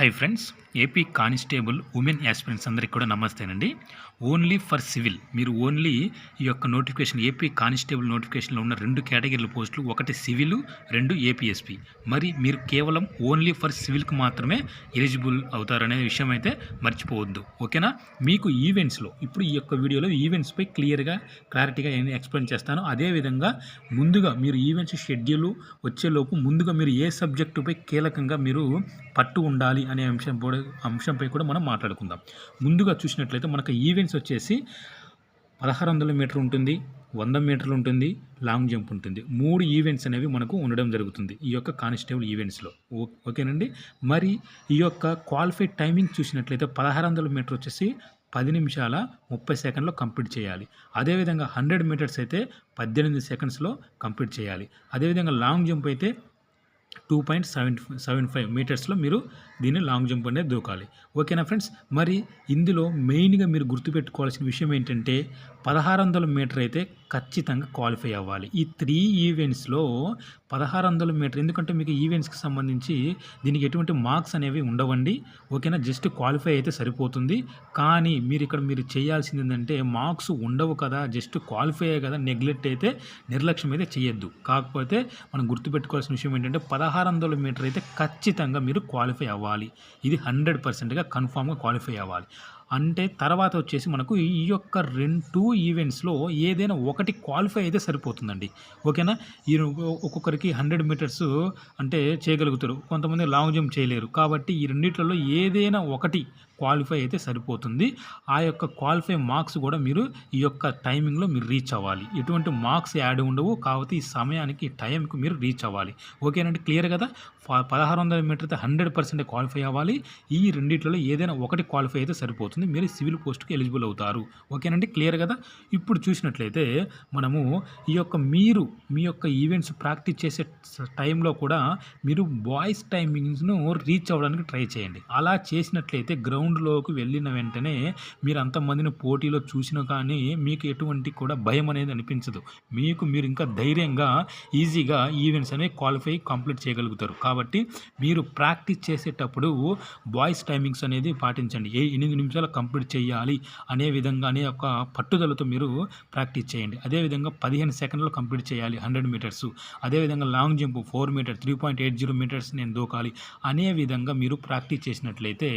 Hi friends AP constable women aspirants అందరికీ కూడా నమస్తేనండి. ఓన్లీ ఫర్ సివిల్ మీరు ఓన్లీ ఈ యొక్క నోటిఫికేషన్ ఏపీ కానిస్టేబుల్ నోటిఫికేషన్లో ఉన్న రెండు కేటగిరీల పోస్టులు ఒకటి సివిల్ రెండు ఏపీఎస్పి మరి మీరు కేవలం ఓన్లీ ఫర్ సివిల్కి మాత్రమే ఎలిజిబుల్ అవుతారనే విషయం అయితే మర్చిపోవద్దు. ఓకేనా? మీకు ఈవెంట్స్లో ఇప్పుడు ఈ యొక్క వీడియోలో ఈవెంట్స్పై క్లియర్గా క్లారిటీగా నేను ఎక్స్ప్లెయిన్ చేస్తాను. అదేవిధంగా ముందుగా మీరు ఈవెంట్స్ షెడ్యూల్ వచ్చేలోపు ముందుగా మీరు ఏ సబ్జెక్టుపై కీలకంగా మీరు పట్టు ఉండాలి అనే అంశం అంశంపై కూడా మనం మాట్లాడుకుందాం. ముందుగా చూసినట్లయితే మనకు ఈవెంట్స్ వచ్చేసి పదహారు వందల మీటర్ ఉంటుంది వంద మీటర్లు ఉంటుంది లాంగ్ జంప్ ఉంటుంది. మూడు ఈవెంట్స్ అనేవి మనకు ఉండడం జరుగుతుంది ఈ యొక్క కానిస్టేబుల్ ఈవెంట్స్లో. ఓ ఓకేనండి? మరి ఈ యొక్క క్వాలిఫైడ్ టైమింగ్ చూసినట్లయితే పదహారు వందల మీటర్ వచ్చేసి పది నిమిషాల ముప్పై సెకండ్లో కంప్లీట్ చేయాలి. అదేవిధంగా హండ్రెడ్ మీటర్స్ అయితే పద్దెనిమిది సెకండ్స్లో కంప్లీట్ చేయాలి. అదేవిధంగా లాంగ్ జంప్ అయితే two point seven seven five మీటర్స్లో మీరు దీన్ని లాంగ్ జంప్ అనేది దూకాలి. ఓకేనా ఫ్రెండ్స్? మరి ఇందులో మెయిన్గా మీరు గుర్తుపెట్టుకోవాల్సిన విషయం ఏంటంటే పదహారు వందల మీటర్ అయితే ఖచ్చితంగా క్వాలిఫై అవ్వాలి. ఈ త్రీ ఈవెంట్స్లో పదహారు వందల మీటర్ ఎందుకంటే మీకు ఈవెంట్స్కి సంబంధించి దీనికి ఎటువంటి మార్క్స్ అనేవి ఉండవండి. ఓకేనా? జస్ట్ క్వాలిఫై అయితే సరిపోతుంది. కానీ మీరు ఇక్కడ మీరు చేయాల్సింది ఏంటంటే మార్క్స్ ఉండవు కదా జస్ట్ క్వాలిఫై అయ్యే కదా నెగ్లెక్ట్ అయితే నిర్లక్ష్యం అయితే చేయొద్దు. కాకపోతే మనం గుర్తుపెట్టుకోవాల్సిన విషయం ఏంటంటే పదహారు వందల మీటర్ అయితే ఖచ్చితంగా మీరు క్వాలిఫై అవ్వాలి. ఇది హండ్రెడ్ పర్సెంట్గా కన్ఫామ్గా క్వాలిఫై అవ్వాలి. అంటే తర్వాత వచ్చేసి మనకు ఈ యొక్క రెండు టూ ఈవెంట్స్లో ఏదైనా ఒకటి క్వాలిఫై అయితే సరిపోతుందండి. ఓకేనా? ఈ ఒక్కొక్కరికి హండ్రెడ్ మీటర్స్ అంటే చేయగలుగుతారు. కొంతమంది లాంగ్ జంప్ చేయలేరు. కాబట్టి ఈ రెండిట్లలో ఏదైనా ఒకటి క్వాలిఫై అయితే సరిపోతుంది. ఆ యొక్క క్వాలిఫై మార్క్స్ కూడా మీరు ఈ యొక్క టైమింగ్లో మీరు రీచ్ అవ్వాలి. ఎటువంటి మార్క్స్ యాడ్ ఉండవు. కాబట్టి ఈ సమయానికి టైంకి మీరు రీచ్ అవ్వాలి. ఓకేనండి క్లియర్ కదా? పదహారు వందల మీటర్ అయితే హండ్రెడ్ పర్సెంట్ క్వాలిఫై అవ్వాలి. ఈ రెండిట్లలో ఏదైనా ఒకటి క్వాలిఫై అయితే సరిపోతుంది. మీరు సివిల్ పోస్ట్కి ఎలిజిబుల్ అవుతారు. ఓకేనండి క్లియర్ కదా? ఇప్పుడు చూసినట్లయితే మనము ఈ యొక్క మీరు మీ యొక్క ఈవెంట్స్ ప్రాక్టీస్ చేసే టైంలో కూడా మీరు బాయ్స్ టైమింగ్స్ను రీచ్ అవ్వడానికి ట్రై చేయండి. అలా చేసినట్లయితే గ్రౌండ్ గ్రౌండ్లోకి వెళ్ళిన వెంటనే మీరు అంతమందిని పోటీలో చూసినా కానీ మీకు ఎటువంటి కూడా భయం అనేది అనిపించదు. మీకు మీరు ఇంకా ధైర్యంగా ఈజీగా ఈవెంట్స్ అనేవి క్వాలిఫై కంప్లీట్ చేయగలుగుతారు. కాబట్టి మీరు ప్రాక్టీస్ చేసేటప్పుడు బాయ్స్ టైమింగ్స్ అనేది పాటించండి. ఏ ఎనిమిది నిమిషాలు కంప్లీట్ చేయాలి అనే విధంగా అనే ఒక పట్టుదలతో మీరు ప్రాక్టీస్ చేయండి. అదేవిధంగా పదిహేను సెకండ్లో కంప్లీట్ చేయాలి హండ్రెడ్ మీటర్స్. అదేవిధంగా long jump four metre three point eight zero metres నేను దూకాలి అనే విధంగా మీరు ప్రాక్టీస్ చేసినట్లయితే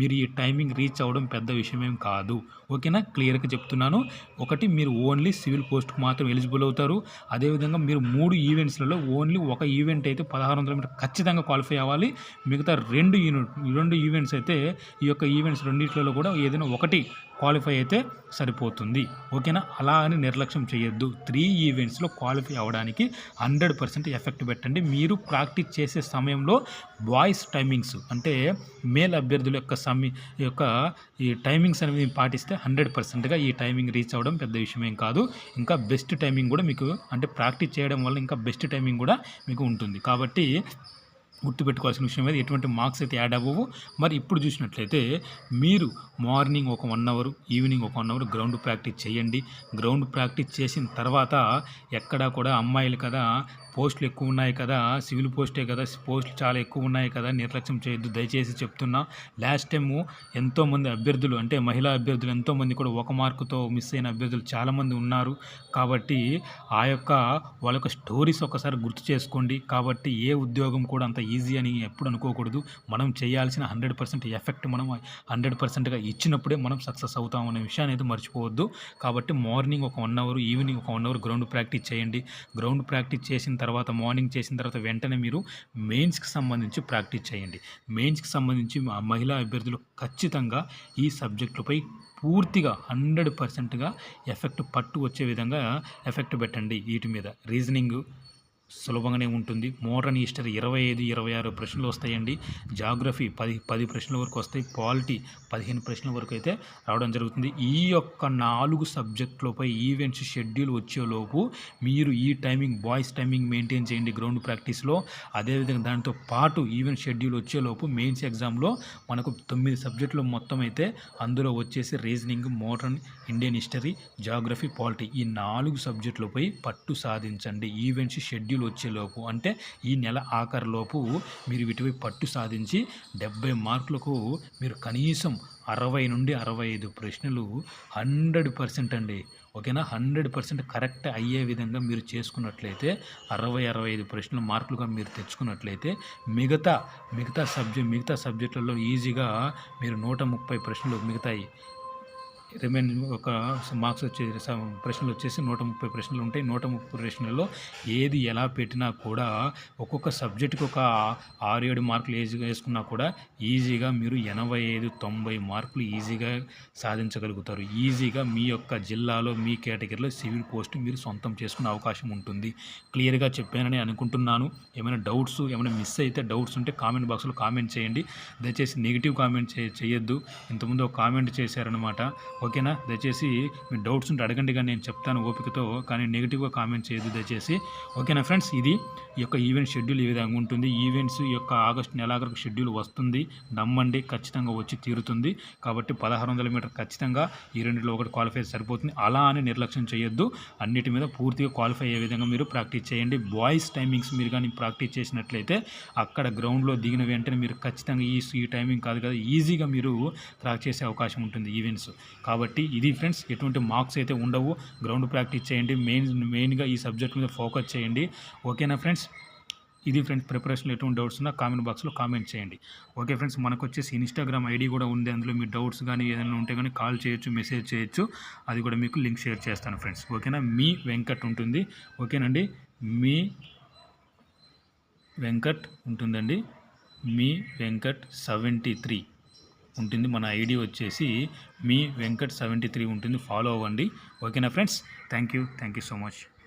మీరు ఈ టైమింగ్ రీచ్ అవ్వడం పెద్ద విషయమేం కాదు. ఓకేనా? క్లియర్గా చెప్తున్నాను. ఒకటి మీరు ఓన్లీ సివిల్ పోస్ట్కు మాత్రం ఎలిజిబుల్ అవుతారు. అదేవిధంగా మీరు మూడు ఈవెంట్స్లలో ఓన్లీ ఒక ఈవెంట్ అయితే పదహారు వందల మీటర్ ఖచ్చితంగా క్వాలిఫై అవ్వాలి. మిగతా రెండు యూనిట్ రెండు ఈవెంట్స్ అయితే ఈ యొక్క ఈవెంట్స్ రెండిట్లలో కూడా ఏదైనా ఒకటి క్వాలిఫై అయితే సరిపోతుంది. ఓకేనా? అలా అని నిర్లక్ష్యం చేయొద్దు. త్రీ ఈవెంట్స్లో క్వాలిఫై అవ్వడానికి హండ్రెడ్ పర్సెంట్ ఎఫెక్ట్ పెట్టండి. మీరు ప్రాక్టీస్ చేసే సమయంలో బాయ్స్ టైమింగ్స్ అంటే మేల్ అభ్యర్థుల యొక్క సమయ యొక్క ఈ టైమింగ్స్ అనేవి పాటిస్తే హండ్రెడ్ పర్సెంట్గా ఈ టైమింగ్ రీచ్ అవ్వడం పెద్ద విషయం ఏం కాదు. ఇంకా బెస్ట్ టైమింగ్ కూడా మీకు అంటే ప్రాక్టీస్ చేయడం వల్ల ఇంకా బెస్ట్ టైమింగ్ కూడా మీకు ఉంటుంది. కాబట్టి గుర్తుపెట్టుకోవాల్సిన విషయం మీద ఎటువంటి మార్క్స్ అయితే యాడ్ అవ్వవు. మరి ఇప్పుడు చూసినట్లయితే మీరు మార్నింగ్ ఒక వన్ అవర్ ఈవినింగ్ ఒక వన్ అవర్ గ్రౌండ్ ప్రాక్టీస్ చేయండి. గ్రౌండ్ ప్రాక్టీస్ చేసిన తర్వాత ఎక్కడా కూడా అమ్మాయిలు కదా పోస్టులు ఎక్కువ ఉన్నాయి కదా సివిల్ పోస్టే కదా పోస్టులు చాలా ఎక్కువ ఉన్నాయి కదా నిర్లక్ష్యం చేయొద్దు దయచేసి చెప్తున్నా. లాస్ట్ టైము ఎంతోమంది అభ్యర్థులు అంటే మహిళా అభ్యర్థులు ఎంతోమంది కూడా ఒక మార్కుతో మిస్ అయిన అభ్యర్థులు చాలామంది ఉన్నారు. కాబట్టి ఆ యొక్క వాళ్ళ యొక్క స్టోరీస్ ఒకసారి గుర్తు చేసుకోండి. కాబట్టి ఏ ఉద్యోగం కూడా అంత ఈజీ అని ఎప్పుడు అనుకోకూడదు. మనం చేయాల్సిన హండ్రెడ్ పర్సెంట్ ఎఫెక్ట్ మనం హండ్రెడ్ పర్సెంట్గా ఇచ్చినప్పుడే మనం సక్సెస్ అవుతాం అనే విషయాన్ని అయితే మర్చిపోవద్దు. కాబట్టి మార్నింగ్ ఒక వన్ అవర్ ఈవినింగ్ ఒక వన్ అవర్ గ్రౌండ్ ప్రాక్టీస్ చేయండి. గ్రౌండ్ ప్రాక్టీస్ చేసిన తర్వాత తర్వాత మార్నింగ్ చేసిన తర్వాత వెంటనే మీరు మెయిన్స్కి సంబంధించి ప్రాక్టీస్ చేయండి. మెయిన్స్కి సంబంధించి మా మహిళా అభ్యర్థులు ఖచ్చితంగా ఈ సబ్జెక్టులపై పూర్తిగా హండ్రెడ్ పర్సెంట్గా ఎఫెక్ట్ పట్టు వచ్చే విధంగా ఎఫెక్ట్ పెట్టండి. వీటి మీద రీజనింగ్ సులభంగానే ఉంటుంది. మోడర్న్ హిస్టరీ ఇరవై ఐదు ఇరవై ఆరు ప్రశ్నలు వస్తాయండి. జాగ్రఫీ పది పది ప్రశ్నల వరకు వస్తాయి. పాలిటీ పదిహేను ప్రశ్నల వరకు అయితే రావడం జరుగుతుంది. ఈ యొక్క నాలుగు సబ్జెక్టులపై ఈవెంట్స్ షెడ్యూల్ వచ్చేలోపు మీరు ఈ టైమింగ్ బాయ్స్ టైమింగ్ మెయింటైన్ చేయండి గ్రౌండ్ ప్రాక్టీస్లో. అదేవిధంగా దానితో పాటు ఈవెంట్ షెడ్యూల్ వచ్చేలోపు మెయిన్స్ ఎగ్జామ్లో మనకు తొమ్మిది సబ్జెక్టులు మొత్తం అయితే అందులో వచ్చేసి reasoning modern Indian history geography polity ఈ నాలుగు సబ్జెక్టులపై పట్టు సాధించండి. ఈవెంట్స్ షెడ్యూల్ షెడ్యూల్ వచ్చేలోపు అంటే ఈ నెల ఆఖరిలోపు మీరు వీటిపై పట్టు సాధించి డెబ్బై మార్కులకు మీరు కనీసం అరవై నుండి అరవై ఐదు ప్రశ్నలు హండ్రెడ్ పర్సెంట్ అండి. ఓకేనా? హండ్రెడ్ పర్సెంట్ కరెక్ట్ అయ్యే విధంగా మీరు చేసుకున్నట్లయితే అరవై అరవై ఐదు ప్రశ్నలు మార్కులుగా మీరు తెచ్చుకున్నట్లయితే మిగతా మిగతా సబ్జెక్ట్ మిగతా సబ్జెక్టులలో ఈజీగా మీరు నూట ముప్పై ప్రశ్నలు మిగతాయి. రిమైన్ ఒక మార్క్స్ వచ్చే ప్రశ్నలు వచ్చేసి నూట ముప్పై ప్రశ్నలు ఉంటాయి. నూట ముప్పై ప్రశ్నల్లో ఏది ఎలా పెట్టినా కూడా ఒక్కొక్క సబ్జెక్టుకి ఒక ఆరు ఏడు మార్కులు ఈజీగా వేసుకున్నా కూడా ఈజీగా మీరు ఎనభై ఐదు తొంభై మార్కులు ఈజీగా సాధించగలుగుతారు. ఈజీగా మీ యొక్క జిల్లాలో మీ కేటగిరీలో సివిల్ పోస్ట్ మీరు సొంతం చేసుకునే అవకాశం ఉంటుంది. క్లియర్గా చెప్పానని అనుకుంటున్నాను. ఏమైనా డౌట్స్ ఏమైనా మిస్ అయితే డౌట్స్ ఉంటే కామెంట్ బాక్స్లో కామెంట్ చేయండి. దయచేసి నెగిటివ్ కామెంట్ చే చేయొద్దు. ఇంతకుముందు ఒక కామెంట్ చేశారనమాట ఓకేనా? దయచేసి మీ డౌట్స్ ఉంటే అడగండి కానీ నేను చెప్తాను ఓపికతో కానీ నెగిటివ్గా కామెంట్ చేయదు దయచేసి. ఓకేనా ఫ్రెండ్స్? ఇది ఈ యొక్క ఈవెంట్ షెడ్యూల్ ఈ విధంగా ఉంటుంది. ఈవెంట్స్ ఈ యొక్క ఆగస్టు నెలాఖరికి షెడ్యూల్ వస్తుంది. నమ్మండి ఖచ్చితంగా వచ్చి తీరుతుంది. కాబట్టి పదహారు వందల మీటర్ ఖచ్చితంగా ఈ రెండిలో ఒకటి క్వాలిఫై సరిపోతుంది. అలా అని నిర్లక్ష్యం చేయొద్దు. అన్నిటి మీద పూర్తిగా క్వాలిఫై అయ్యే విధంగా మీరు ప్రాక్టీస్ చేయండి. బాయ్స్ టైమింగ్స్ మీరు కానీ ప్రాక్టీస్ చేసినట్లయితే అక్కడ గ్రౌండ్లో దిగిన వెంటనే మీరు ఖచ్చితంగా ఈ ఈ టైమింగ్ కాదు కదా ఈజీగా మీరు క్రాక్ చేసే అవకాశం ఉంటుంది ఈవెంట్స్. కాబట్టి ఇది ఫ్రెండ్స్ ఎటువంటి మార్క్స్ అయితే ఉండవు. గ్రౌండ్ ప్రాక్టీస్ చేయండి మెయిన్ మెయిన్గా ఈ సబ్జెక్ట్ మీద ఫోకస్ చేయండి. ఓకేనా ఫ్రెండ్స్? ఇది ఫ్రెండ్స్ ప్రిపరేషన్లో ఎటువంటి డౌట్స్ ఉన్నా కామెంట్ బాక్స్లో కామెంట్ చేయండి. ఓకే ఫ్రెండ్స్ మనకు వచ్చేసి ఇన్స్టాగ్రామ్ ఐడి కూడా ఉంది. అందులో మీ డౌట్స్ కానీ ఏదైనా ఉంటే కానీ కాల్ చేయొచ్చు మెసేజ్ చేయొచ్చు. అది కూడా మీకు లింక్ షేర్ చేస్తాను ఫ్రెండ్స్. ఓకేనా? మీ వెంకట్ ఉంటుంది. ఓకేనండి? మీ వెంకట్ ఉంటుందండి. మీ వెంకట్ సెవెంటీ త్రీ. ఉంటుంది. మన ఐడి వచ్చేసి మీ వెంకట్ సెవెంటీ త్రీ ఉంటుంది. ఫాలో అవ్వండి. ఓకేనా friends? Thank you. Thank you so much.